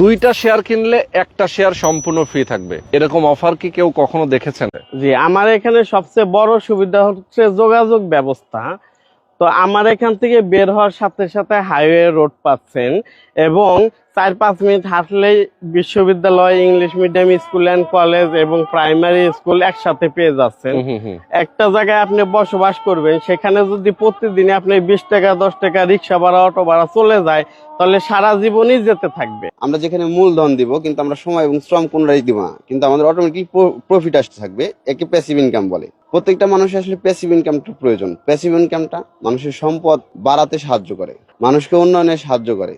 দুইটা শেয়ার কিনলে একটা শেয়ার সম্পূর্ণ ফ্রি থাকবে। এরকম অফার কি কেউ কখনো দেখেছেন? জি, আমার এখানে সবচেয়ে বড় সুবিধা হচ্ছে যোগাযোগ ব্যবস্থা। তো আমার এখান থেকে বের হওয়ার সাথে সাথে হাইওয়ে রোড পাচ্ছেন এবং চার পাঁচ মিনিট হাঁটলেই বিশ্ববিদ্যালয় English medium school and college এবং প্রাইমারি স্কুল একসাথে পেয়ে যাচ্ছেন। একটা জায়গায় আপনি বসবাস করবেন সেখানে যদি প্রতিদিনে আপনি বিশ টাকা দশ টাকা রিক্সা ভাড়া অটো ভাড়া চলে যায় তাহলে সারা জীবনই যেতে থাকবে। আমরা যেখানে মূলধন দিব কিন্তু আমরা সময় এবং শ্রম কোনটাই দিব না কিন্তু আমাদের অটোমেটিক প্রফিট আসতে থাকবে একে প্যাসিভ ইনকাম বলে। প্রত্যেকটা মানুষের আসলে প্যাসিভ ইনকামটা প্রয়োজন। প্যাসিভ ইনকামটা মানুষের সম্পদ বাড়াতে সাহায্য করে মানুষকে উন্নয়নে সাহায্য করে।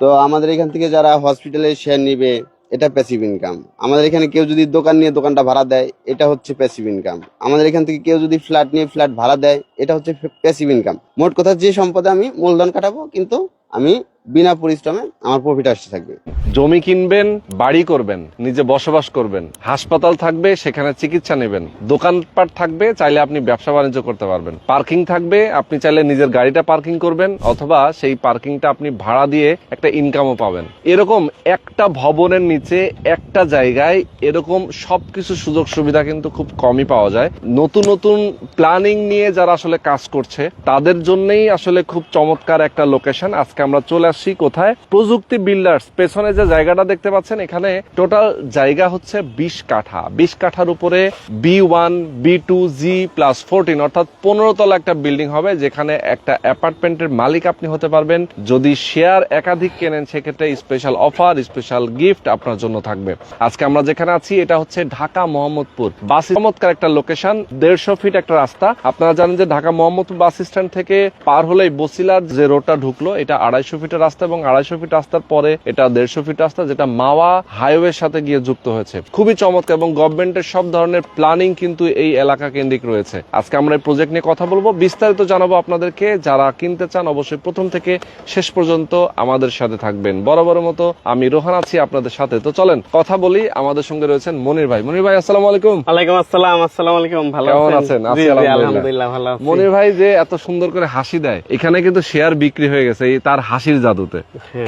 তো আমাদের এখান থেকে যারা হসপিটালে শেয়ার নিবে, এটা প্যাসিভ ইনকাম আমাদের এখানে কেউ যদি দোকান নিয়ে দোকানটা ভাড়া দেয়, এটা হচ্ছে প্যাসিভ ইনকাম আমাদের এখান থেকে কেউ যদি ফ্ল্যাট নিয়ে ফ্ল্যাট ভাড়া দেয়, এটা হচ্ছে প্যাসিভ ইনকাম মোট কথা যে সম্পদে আমি মূলধন কাটাবো কিন্তু আমি বিনা পরিশ্রমে আমার প্রফিট আসতে থাকবে। জমি কিনবেন, বাড়ি করবেন, নিজে বসবাস করবেন, হাসপাতাল থাকবে, সেখানে চিকিৎসা নেবেন, দোকানপাট থাকবে, চাইলে আপনি ব্যবসা বাণিজ্য করতে পারবেন। পার্কিং থাকবে, আপনি চাইলে নিজের গাড়িটা পার্কিং করবেন, অথবা সেই পার্কিংটা আপনি ভাড়া দিয়ে একটা ইনকামও পাবেন। এরকম একটা ভবনের নিচে একটা জায়গায় এরকম সবকিছু সুযোগ সুবিধা কিন্তু খুব কমই পাওয়া যায়। নতুন নতুন প্ল্যানিং নিয়ে যারা আসলে কাজ করছে, তাদের জন্যই আসলে খুব চমৎকার একটা লোকেশন আজকে আমরা চলে আসছি কোথায়? প্রযুক্তি বিল্ডার্স পেছনে যে জায়গাটা দেখতে পাচ্ছেন, এখানে টোটাল জায়গা হচ্ছে বিশ কাঠা। বিশ কাঠার উপরে B one B two G plus fourteen অর্থাৎ পনেরো তলা একটা বিল্ডিং হবে, যেখানে একটা অ্যাপার্টমেন্টের মালিক আপনি হতে পারবেন। যদি শেয়ার একাধিক কেনেন, সেক্ষেত্রে স্পেশাল অফার স্পেশাল গিফট আপনার জন্য থাকবে। আজকে আমরা যেখানে আছি, এটা হচ্ছে ঢাকা মোহাম্মদপুর বাস চমৎকার একটা লোকেশন দেড়শো ফিট একটা রাস্তা। আপনারা জানেন যে ঢাকা মোহাম্মদপুর বাস স্ট্যান্ড থেকে পার হলেই বসিলার যে রোডটা ঢুকলো, এটা আড়াইশো ফিটের রাস্তা এবং আড়াইশো ফিট রাস্তার পরে এটা দেড়শো ফিট রাস্তা যেটা মাওয়া হাইওয়ের সাথে গিয়ে যুক্ত হয়েছে। খুবই চমৎকার এবং গভর্নমেন্টের সব ধরনের প্ল্যানিং কিন্তু এই এলাকা কেন্দ্রিক রয়েছে। আজকে আমরা এই প্রজেক্ট নিয়ে কথা বলব। বিস্তারিত জানাব আপনাদেরকে। যারা কিনতে চান অবশ্যই প্রথম থেকে শেষ পর্যন্ত আমাদের সাথে থাকবেন। বরাবর মতো আমি রোহান আছি আপনাদের সাথে। তো চলেন কথা বলি। আমাদের সঙ্গে রয়েছেন মনির ভাই। মনির ভাই আসসালামু আলাইকুম। ওয়ালাইকুম আসসালাম আসসালামু আলাইকুম। ভালো আছেন? আলহামদুলিল্লাহ। ভালো আছি। মনির ভাই যে এত সুন্দর করে হাসি দেয় এখানে কিন্তু শেয়ার বিক্রি হয়ে গেছে। এই তার হাসির জাদুতে।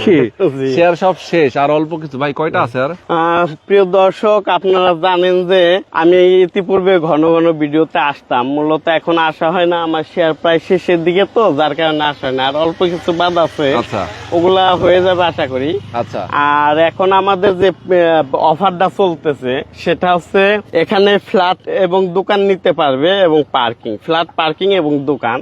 কি? জি। শেয়ার সব শেষ আর অল্প কিছু। ভাই কয়টা আছে আর? প্রিয় দর্শক আপনারা জানেন যে আমি ইতিপূর্বে ঘন ঘন ভিডিওতে আসতাম। মূলত এখন আসা হয় না আমার শেয়ার প্রায় শেষের দিকে তো যার কারণে আসা হয় না। আর অল্প কিছু বাদ আছে আচ্ছা। ওগুলা হয়ে যাবে আশা করি। আচ্ছা। আর এখন আমাদের যে অফারটা চলতেছে সেটা হচ্ছে এখানে ফ্ল্যাট এবং দোকান নিতে পারবে এবং পার্কিং ফ্ল্যাট পার্কিং এবং দোকান।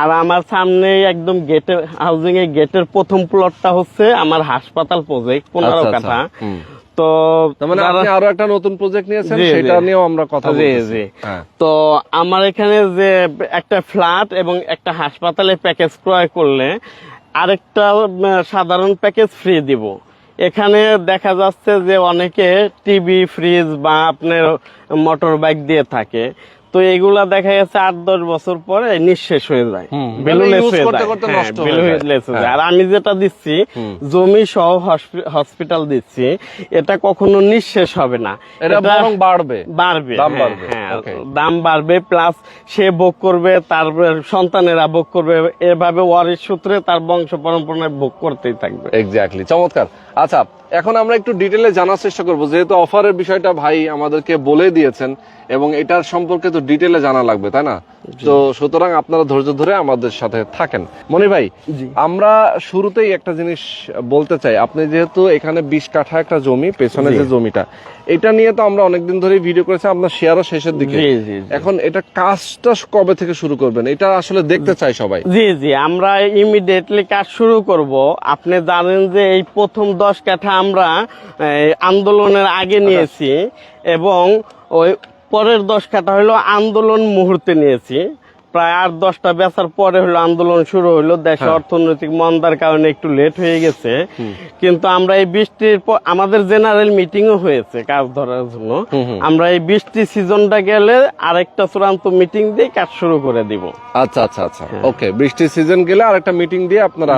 আর আমার সামনে একদম গেটের হাউজিং এর গেটের প্রথম প্লটটা হচ্ছে আমার হাসপাতাল প্রজেক্ট পনেরো আচ্ছা, আচ্ছা। কাঠা তো মানে আপনি আরও একটা নতুন প্রজেক্ট নিয়েছেন। সেটা নিয়েও আমরা কথা জি, জি। হ্যাঁ তো আমার এখানে যে একটা ফ্ল্যাট এবং একটা হাসপাতালে প্যাকেজ ক্রয় করলে আরেকটা সাধারণ প্যাকেজ ফ্রি দিব এখানে দেখা যাচ্ছে যে অনেকে টিভি ফ্রিজ বা আপনার মোটর বাইক দিয়ে থাকে তো এগুলা দেখা যাচ্ছে আট দশ বছর পরে নিঃশেষ হয়ে যায়। হয়ে হ্যাঁ, হয়ে। হয়ে। হ্যাঁ। আর আমি যেটা দিচ্ছি জমি সহ হসপিটাল দিচ্ছি এটা কখনো নিঃশেষ হবে না। এটা বরং বাড়বে। বাড়বে দাম হ্যাঁ, বাড়বে, হ্যাঁ দাম বাড়বে প্লাস সে ভোগ করবে তার সন্তানেরা ভোগ করবে এভাবে ওয়ারিশ সূত্রে তার বংশ পরম্পরায় ভোগ করতেই থাকবে। এক্স্যাক্টলি চমৎকার। আচ্ছা এখন আমরা একটু ডিটেলে জানার চেষ্টা করব। যেহেতু অফারের বিষয়টা ভাই আমাদেরকে বলে দিয়েছেন এবং এটার সম্পর্কে তো ডিটেলে জানা লাগবে তাই না? তো সুতরাং আপনারা ধৈর্য ধরে আমাদের সাথে থাকেন। মনি ভাই আমরা শুরুতেই একটা জিনিস বলতে চাই। আপনি যেহেতু এখানে বিশ কাঠা একটা জমি পেছনে যে জমিটা এটা নিয়ে তো আমরা অনেকদিন ধরে ভিডিও করেছি আপনার শেয়ারও শেষের দিকে। এখন এটা কাজটা কবে থেকে শুরু করবেন? এটা আসলে দেখতে চাই সবাই। জি জি আমরা ইমিডিয়েটলি কাজ শুরু করব। আপনি জানেন যে এই প্রথম দশ কাঠা আমরা আন্দোলনের আগে নিয়েছি এবং ওই পরের দশ কাঠা হলো আন্দোলন মুহূর্তে নিয়েছি। প্রায় আট দশটা বেচার পরে হলো আন্দোলন শুরু হলো। দেশে হ্যাঁ। অর্থনৈতিক মন্দার কারণে একটু লেট হয়ে গেছে। কিন্তু আমরা এই বৃষ্টির পর আমাদের জেনারেল মিটিংও হয়েছে কাজ ধরার জন্য। আমরা এই বৃষ্টি সিজনটা গেলে আরেকটা চূড়ান্ত মিটিং দিয়ে কাজ শুরু করে দিব। আচ্ছা আচ্ছা আচ্ছা। ওকে বৃষ্টির সিজন গেলে আরেকটা মিটিং দিয়ে আপনারা।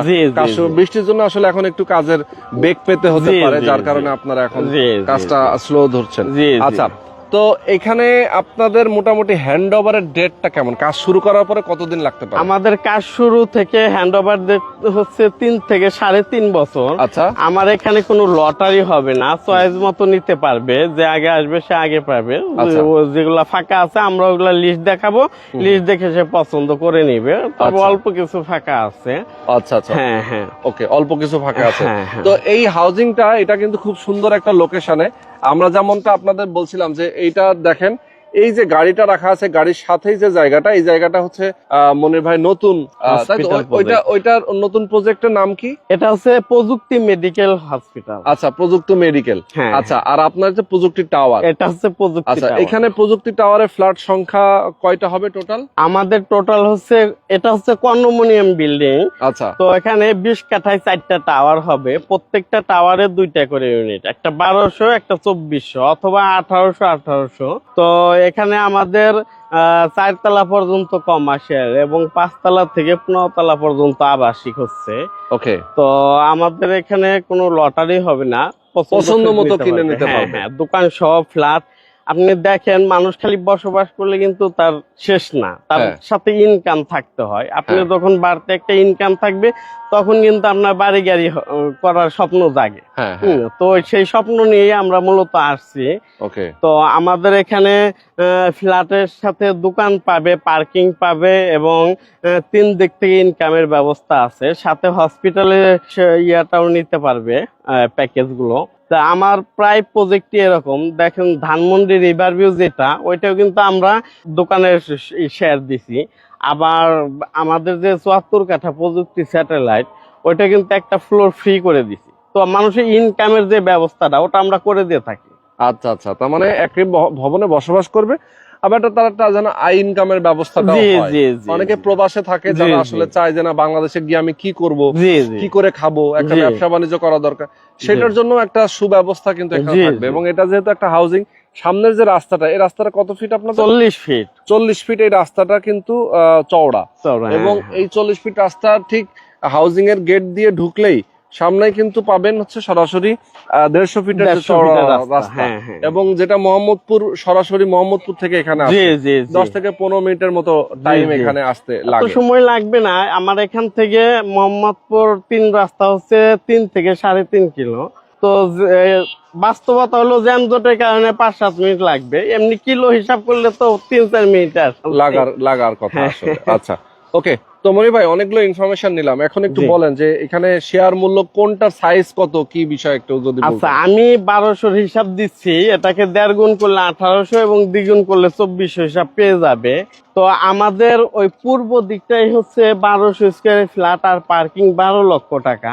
বৃষ্টির জন্য আসলে এখন একটু কাজের বেগ পেতে হতে পারে যার কারণে আপনারা এখন কাজটা স্লো ধরছেন। আচ্ছা তো এখানে আপনাদের মোটামুটি হ্যান্ড ওভারের ডেটটা কেমন? কাজ শুরু করার পরে কতদিন লাগতে পারে? আমাদের কাজ শুরু থেকে হ্যান্ড ওভার হচ্ছে তিন থেকে সাড়ে তিন বছর। আচ্ছা। আমার এখানে কোনো লটারি হবে না। চয়েস মতো নিতে পারবে। যে আগে আসবে সে আগে পাবে। আচ্ছা। যেগুলা ফাঁকা আছে আমরা ওগুলা লিস্ট দেখাবো। লিস্ট দেখে সে পছন্দ করে নিবে। তবে আচ্ছা। অল্প কিছু ফাঁকা আছে। আচ্ছা আচ্ছা। হ্যাঁ হ্যাঁ। ওকে অল্প কিছু ফাঁকা আছে। হ্যাঁ, হ্যাঁ। তো এই হাউজিংটা এটা কিন্তু খুব সুন্দর একটা লোকেশনে আমরা যেমনটা আপনাদের বলছিলাম যে এইটা দেখেন এই যে গাড়িটা রাখা আছে গাড়ির সাথেই যে জায়গাটা এই জায়গাটা হচ্ছে মনির ভাই নতুন ওই- ওইটা ওইটার নতুন প্রজেক্টের নাম কি? এটা হচ্ছে প্রযুক্তি মেডিকেল হসপিটাল আচ্ছা প্রযুক্ত মেডিকেল হ্যাঁ। আচ্ছা আর আপনার যে প্রযুক্তি টাওয়ার এটা হচ্ছে প্রযুক্তি আচ্ছা এখানে প্রযুক্তি টাওয়ারের ফ্ল্যাট সংখ্যা কয়টা হবে টোটাল আমাদের টোটাল হচ্ছে এটা হচ্ছে কন্ডোমিনিয়াম বিল্ডিং আচ্ছা। তো এখানে বিশ কাঠায় চারটা টাওয়ার হবে। প্রত্যেকটা টাওয়ারে দুইটা করে ইউনিট একটা বারোশো একটা চব্বিশশো অথবা আঠারোশো আঠারোশো। তো এখানে আমাদের আহ, চারতলা পর্যন্ত কম কমার্শিয়াল এবং পাঁচতলা থেকে পনেরো তলা পর্যন্ত আবাসিক হচ্ছে। ওকে। তো আমাদের এখানে কোনো লটারি হবে না। পছন্দ মতো কিনে নিতে হ্যাঁ, পারবে। হ্যাঁ দোকান সহ ফ্ল্যাট আপনি দেখেন মানুষ খালি বসবাস করলে কিন্তু তার শেষ না। তার হ্যাঁ। সাথে ইনকাম থাকতে হয়। আপনি হ্যাঁ। যখন বাড়তে একটা ইনকাম থাকবে তখন কিন্তু আপনার বাড়ি গাড়ি করার স্বপ্ন জাগে। হ্যাঁ তো সেই স্বপ্ন নিয়ে আমরা মূলত আসছি। তো আমাদের এখানে ফ্ল্যাটের সাথে দোকান পাবে পার্কিং পাবে এবং তিন দিক থেকে ইনকামের ব্যবস্থা আছে। সাথে হসপিটালের ইয়াটাও নিতে পারবে প্যাকেজগুলো তা আমার প্রায় প্রজেক্টই এরকম। দেখেন ধানমন্ডি রিভার ভিউ যেটা ওইটাও কিন্তু আমরা দোকানের শেয়ার দিছি। আবার আমাদের যে চুয়াত্তর কাঠা প্রযুক্তি স্যাটেলাইট ওইটা কিন্তু একটা ফ্লোর ফ্রি করে দিছি। তো মানুষের ইনকামের যে ব্যবস্থাটা ওটা আমরা করে দিয়ে থাকি। আচ্ছা আচ্ছা তার মানে একই ভবনে বসবাস করবে। আবার একটা তার একটা যেন আই ইনকামের ব্যবস্থা জি জি জি অনেকে প্রবাসে থাকে যারা আসলে চায় যে না বাংলাদেশে গিয়ে আমি কি করব কি করে খাব একটা ব্যবসা বাণিজ্য করা দরকার। সেটার জন্য একটা সুব্যবস্থা কিন্তু এখানে থাকবে এবং এটা যেহেতু একটা হাউজিং সামনের যে রাস্তাটা এই রাস্তাটা কত ফিট আপনার? চল্লিশ ফিট চল্লিশ ফিট এই রাস্তাটা কিন্তু আহ, চওড়া। চওড়া, এবং হ্যাঁ, এই চল্লিশ ফিট রাস্তা ঠিক হাউজিং এর গেট দিয়ে ঢুকলেই সামনে কিন্তু পাবেন হচ্ছে সরাসরি দেড়শো ফিটের রাস্তা, রাস্তা। হ্যাঁ, হ্যাঁ। এবং যেটা মোহাম্মদপুর সরাসরি মোহাম্মদপুর থেকে এখানে দশ থেকে পনেরো মিনিটের মতো টাইম এখানে আসতে লাগে। সময় লাগবে না। আমার এখান থেকে মোহাম্মদপুর তিন রাস্তা হচ্ছে তিন থেকে সাড়ে তিন কিলো। তো বাস্তবতা হলো জ্যামজটের কারণে পাঁচ সাত মিনিট লাগবে। এমনি কিলো হিসাব করলে তো তিন চার মিনিট লাগার লাগার কথা হ্যাঁ। আচ্ছা ওকে। তো মনি ভাই অনেকগুলো ইনফরমেশন নিলাম। এখন একটু বলেন যে এখানে শেয়ার মূল্য কোনটার সাইজ কত কি বিষয় একটু যদি আচ্ছা আমি বারোশোর হিসাব দিচ্ছি এটাকে দেড় গুণ করলে আঠারোশো এবং দ্বিগুণ করলে চব্বিশশো হিসাব পেয়ে যাবে। তো আমাদের ওই পূর্ব দিকটাই হচ্ছে বারোশো স্কোয়ার ফ্ল্যাট আর পার্কিং বারো লক্ষ টাকা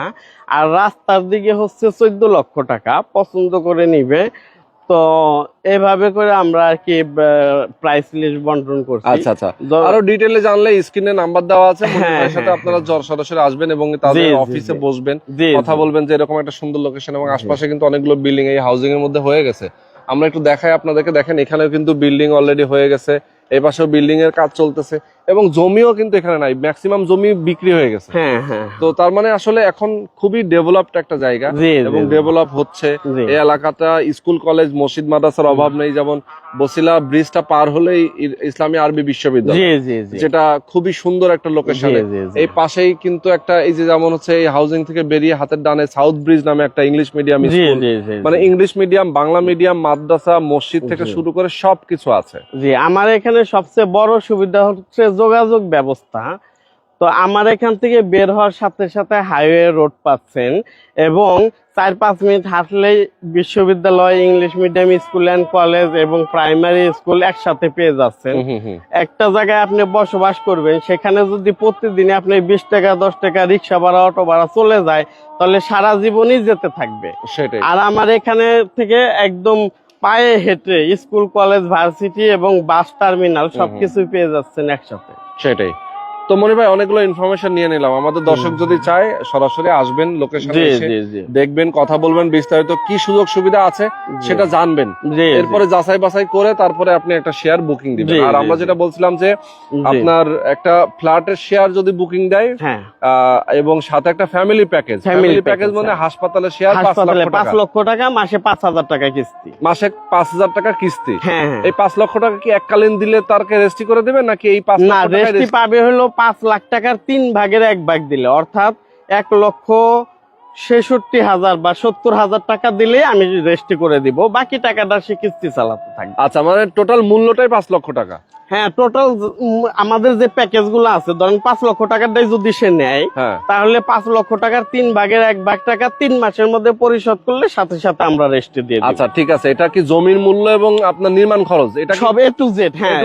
আর রাস্তার দিকে হচ্ছে চোদ্দ লক্ষ টাকা। পছন্দ করে নিবে। তো এভাবে করে আমরা আর কি প্রাইস লিস্ট বন্টন করছি। আচ্ছা আচ্ছা। আরও ডিটেলে জানলে স্ক্রিনে নাম্বার দেওয়া আছে মনির হ্যাঁ, সাথে হ্যাঁ, আপনারা জ- সরাসরি আসবেন এবং তাদের অফিসে বসবেন। কথা বলবেন যে এরকম একটা সুন্দর লোকেশন এবং আশপাশে কিন্তু অনেকগুলো বিল্ডিং এই হাউজিং এর মধ্যে হয়ে গেছে। আমরা একটু দেখাই আপনাদেরকে দেখেন এখানেও কিন্তু বিল্ডিং অলরেডি হয়ে গেছে এই পাশেও বিল্ডিং এর কাজ চলতেছে। এবং জমিও কিন্তু এখানে নাই। ম্যাক্সিমাম জমি বিক্রি হয়ে গেছে। হ্যাঁ হ্যাঁ তো তার মানে আসলে এখন খুবই ডেভেলপড একটা জায়গা এবং। ডেভেলপ হচ্ছে। এই এলাকাটা স্কুল কলেজ মসজিদ মাদ্রাসার অভাব নেই। যেমন বসিলা ব্রিজটা পার হলেই ইসলামী আরবি বিশ্ববিদ্যালয়। যেটা খুবই সুন্দর একটা লোকেশনে। এই পাশেই কিন্তু একটা এই যে যেমন হচ্ছে এই হাউজিং থেকে বেরিয়ে হাতের ডানে সাউথ ব্রিজ নামে একটা ইংলিশ মিডিয়াম স্কুল মানে ইংলিশ মিডিয়াম বাংলা মিডিয়াম মাদ্রাসা মসজিদ থেকে শুরু করে সবকিছু আছে। জি আমার এখানে সবচেয়ে বড় সুবিধা হচ্ছে যোগাযোগ ব্যবস্থা। তো আমার এখান থেকে বের হওয়ার সাথে সাথে হাইওয়ে রোড পাচ্ছেন এবং চার পাঁচ মিনিট হাঁটলেই বিশ্ববিদ্যালয় English medium school and college এবং প্রাইমারি স্কুল একসাথে পেয়ে যাচ্ছেন। একটা জায়গায় আপনি বসবাস করবেন সেখানে যদি প্রতিদিন আপনি বিশ টাকা দশ টাকা রিক্সা ভাড়া অটো ভাড়া চলে যায় তাহলে সারা জীবনই যেতে থাকবে। সেটাই। আর আমার এখানে থেকে একদম পায়ে হেঁটে স্কুল কলেজ ভার্সিটি এবং বাস টার্মিনাল সবকিছুই সবকিছু পেয়ে যাচ্ছেন একসাথে। সেটাই। তো মনি ভাই অনেকগুলো ইনফরমেশন নিয়ে নিলাম। আমাদের দর্শক যদি চায় সরাসরি আসবেন লোকেশনে এসে দেখবেন কথা বলবেন বিস্তারিত কি সুযোগ সুবিধা আছে সেটা জানবেন। এরপরে যাচাই বাছাই করে তারপরে আপনি একটা শেয়ার বুকিং দিবেন। আর আমরা যেটা বলছিলাম যে আপনার একটা ফ্ল্যাটের শেয়ার যদি বুকিং দেয় হ্যাঁ। এবং সাথে একটা ফ্যামিলি প্যাকেজ ফ্যামিলি প্যাকেজ মানে হ্যাঁ। হাসপাতালের শেয়ার পাঁচ হাসপাতালে লক্ষ পাঁচ টাকা। লক্ষ টাকা মাসে পাঁচ হাজার টাকা কিস্তি। মাসে পাঁচ হাজার টাকা কিস্তি। হ্যাঁ এই পাঁচ লক্ষ টাকা কি এককালীন দিলে তারকে রেস্টি করে দেবেন নাকি এই পাঁচ না লক্ষ টাকায় রেস্টি পাবে হলো পাঁচ লাখ টাকার তিন ভাগের এক ভাগ দিলে, অর্থাৎ এক লক্ষ ছেষট্টি হাজার বা সত্তর হাজার টাকা দিলে আমি রেজিস্ট্রি করে দিব, বাকি টাকাটা সে কিস্তি চালাতে থাকবে। আচ্ছা মানে টোটাল মূল্যটাই পাঁচ লক্ষ টাকা। হ্যাঁ টোটাল আমাদের যে প্যাকেজগুলো আছে ধরেন পাঁচ লক্ষ টাকাটাই যদি সে নেয় হ্যাঁ। তাহলে পাঁচ লক্ষ টাকার তিন ভাগের এক ভাগ টাকা তিন মাসের মধ্যে পরিশোধ করলে সাথে সাথে আমরা রেস্টে দিয়ে আচ্ছা ঠিক আছে। এটা কি জমির মূল্য এবং আপনার নির্মাণ খরচ? এটা সব এ টু জেড হ্যাঁ।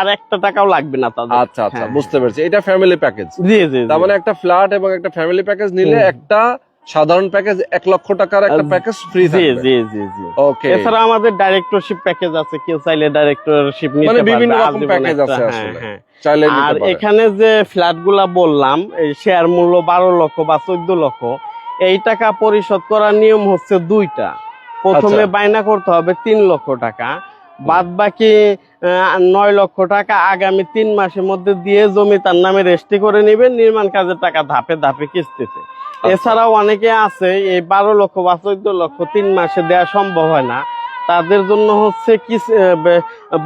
আর একটা টাকাও লাগবে না তাদের। আচ্ছা আচ্ছা হ্যাঁ, বুঝতে পেরেছি। এটা ফ্যামিলি প্যাকেজ জি জি তার মানে একটা ফ্ল্যাট এবং একটা ফ্যামিলি প্যাকেজ নিলে একটা সাধারণ প্যাকেজ এক লক্ষ টাকার একটা প্যাকেজ ফ্রি জি জি জি জি ওকে এছাড়া আমাদের ডাইরেক্টরশিপ প্যাকেজ আছে কেউ চাইলে ডাইরেক্টরশিপ নিতে মানে পারবে বিভিন্ন রকম প্যাকেজ আছে হ্যাঁ, আসলে। হ্যাঁ। চাইলে আর নিতে পারে এখানে যে ফ্ল্যাটগুলা বললাম এই শেয়ার মূল্য বারো লক্ষ বা চোদ্দ লক্ষ এই টাকা পরিশোধ করার নিয়ম হচ্ছে দুইটা প্রথমে আচ্ছা। বাইনা করতে হবে তিন লক্ষ টাকা বাদ বাকি নয় লক্ষ টাকা আগামী তিন মাসের মধ্যে দিয়ে জমি তার নামে রেজিস্ট্রি করে নেবেন নির্মাণ কাজের টাকা ধাপে ধাপে কিস্তিতে। আচ্ছা। এছাড়াও অনেকে আছে এই বারো লক্ষ বা চোদ্দ লক্ষ তিন মাসে দেওয়া সম্ভব হয় না। তাদের জন্য হচ্ছে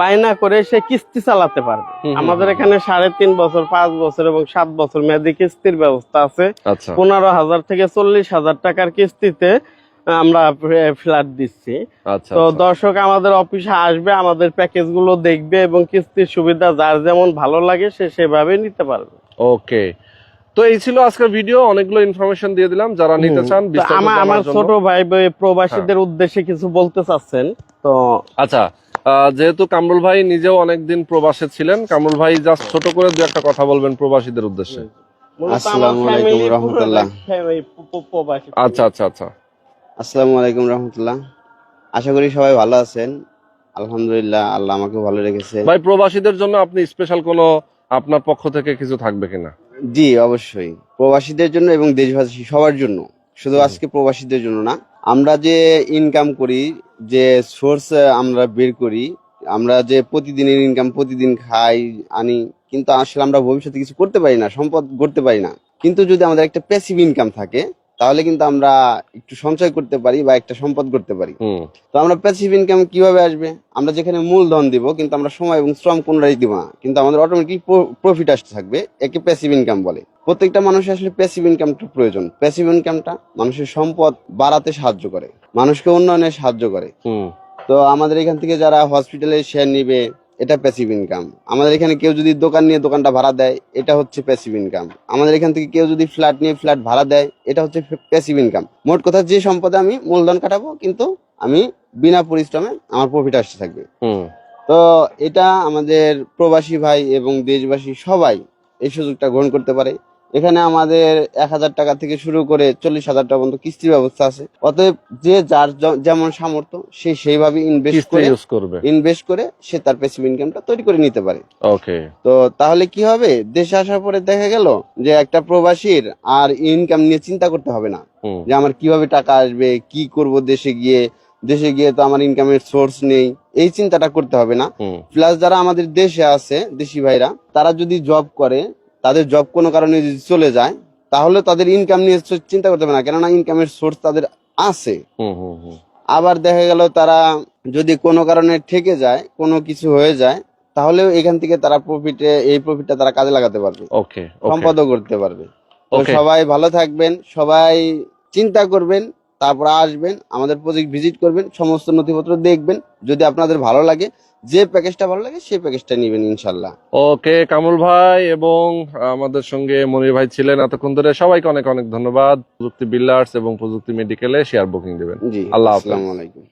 বায়না করে সে কিস্তি চালাতে পারবে। আমাদের এখানে সাড়ে তিন বছর পাঁচ বছর এবং সাত বছর মেয়াদি কিস্তির ব্যবস্থা আছে। আচ্ছা। পনেরো হাজার থেকে চল্লিশ হাজার টাকার কিস্তিতে আমরা ফ্ল্যাট দিচ্ছি। আচ্ছা তো আচ্ছা। দর্শক আমাদের অফিসে আসবে আমাদের প্যাকেজগুলো দেখবে এবং কিস্তির সুবিধা যার যেমন ভালো লাগে সে সেভাবে নিতে পারবে। ওকে। তো এই ছিল আজকের ভিডিও অনেকগুলো ইনফরমেশন দিয়ে দিলাম যারা নিতে চান আমার আমার ছোট ভাই প্রবাসীদের উদ্দেশ্যে কিছু বলতে চাচ্ছেন তো আচ্ছা আহ, যেহেতু কামরুল ভাই নিজেও অনেকদিন প্রবাসে ছিলেন কামরুল ভাই জাস্ট ছোট করে দু একটা কথা বলবেন প্রবাসীদের উদ্দেশ্যে। আসসালামু আলাইকুম রহমতুল্লাহ। আচ্ছা আচ্ছা আচ্ছা। আসসালামু আলাইকুম রহমতুল্লাহ। আশা করি সবাই ভালো আছেন। আলহামদুলিল্লাহ আল্লাহ আমাকে ভালো রেখেছে। ভাই প্রবাসীদের জন্য আপনি স্পেশাল কোনো আপনার পক্ষ থেকে কিছু থাকবে কিনা? জি অবশ্যই। প্রবাসীদের জন্য এবং দেশবাসী সবার জন্য। শুধু আজকে প্রবাসীদের জন্য না। আমরা যে ইনকাম করি যে সোর্স আমরা বের করি আমরা যে প্রতিদিনের ইনকাম প্রতিদিন খাই আনি কিন্তু আসলে আমরা ভবিষ্যতে কিছু করতে পারি না সম্পদ গড়তে পারি না। কিন্তু যদি আমাদের একটা প্যাসিভ ইনকাম থাকে তাহলে কিন্তু আমরা একটু সঞ্চয় করতে পারি বা একটা সম্পদ করতে পারি। তো আমরা প্যাসিভ ইনকাম কীভাবে আসবে? আমরা যেখানে মূলধন দিব কিন্তু আমরা সময় এবং শ্রম কোনোটাই দিব না। কিন্তু আমাদের অটোমেটিক প্রফিট আসতে থাকবে একে প্যাসিভ ইনকাম বলে। প্রত্যেকটা মানুষের আসলে প্যাসিভ ইনকামটা প্রয়োজন। প্যাসিভ ইনকামটা মানুষের সম্পদ বাড়াতে সাহায্য করে মানুষকে উন্নয়নে সাহায্য করে। তো আমাদের এখান থেকে যারা হসপিটালে শেয়ার নিবে এটা প্যাসিভ ইনকাম আমাদের এখানে কেউ যদি দোকান নিয়ে দোকানটা ভাড়া দেয় এটা হচ্ছে প্যাসিভ ইনকাম আমাদের এখান থেকে কেউ যদি ফ্ল্যাট নিয়ে ফ্ল্যাট ভাড়া দেয় এটা হচ্ছে প্যাসিভ ইনকাম মোট কথা যে সম্পদে আমি মূলধন কাটাবো কিন্তু আমি বিনা পরিশ্রমে আমার প্রফিট আসতে থাকবে। তো এটা আমাদের প্রবাসী ভাই এবং দেশবাসী সবাই এই সুযোগটা গ্রহণ করতে পারে। এখানে আমাদের এক হাজার টাকা থেকে শুরু করে চল্লিশ হাজার টাকা পর্যন্ত কিস্তির ব্যবস্থা আছে। অতএব যে যার যেমন সামর্থ্য সে সেইভাবে ইনভেস্ট করে ইউজ করবে। ইনভেস্ট করে সে তার প্যাসিভ ইনকামটা তৈরি করে নিতে পারে। ওকে তো তাহলে কি হবে? দেশে আসার পরে দেখা গেল যে একটা প্রবাসীর আর ইনকাম নিয়ে চিন্তা করতে হবে না। যে আমার কীভাবে টাকা আসবে কি করব দেশে গিয়ে? দেশে গিয়ে তো আমার ইনকামের সোর্স নেই। এই চিন্তাটা করতে হবে না। প্লাস যারা আমাদের দেশে আছে দেশি ভাইরা তারা যদি জব করে তাদের জব কোনো কারণে যদি চলে যায় তাহলে তাদের ইনকাম নিয়ে চিন্তা করতে হবে না কেননা ইনকামের সোর্স তাদের আছে। আবার দেখা গেল তারা যদি কোনো কারণে ঠেকে যায় কোনো কিছু হয়ে যায় তাহলেও এখান থেকে তারা প্রফিটে এই প্রফিটটা তারা কাজে লাগাতে পারবে। সম্পাদও করতে পারবে। সবাই ভালো থাকবেন সবাই চিন্তা করবেন তারপর আসবেন আমাদের প্রজেক্ট ভিজিট করবেন সমস্ত নথিপত্র দেখবেন। যদি আপনাদের ভালো লাগে যে প্যাকেজটা ভালো লাগে সেই প্যাকেজটা নেবেন ইনশাল্লাহ। ওকে কামুল ভাই এবং আমাদের সঙ্গে মনির ভাই ছিলেন এতক্ষণ ধরে। সবাইকে অনেক অনেক ধন্যবাদ। প্রযুক্তি বিল্ডার্স এবং প্রযুক্তি মেডিকেলে শেয়ার বুকিং দেবেন। জি আল্লাহ। আসসালামু আলাইকুম।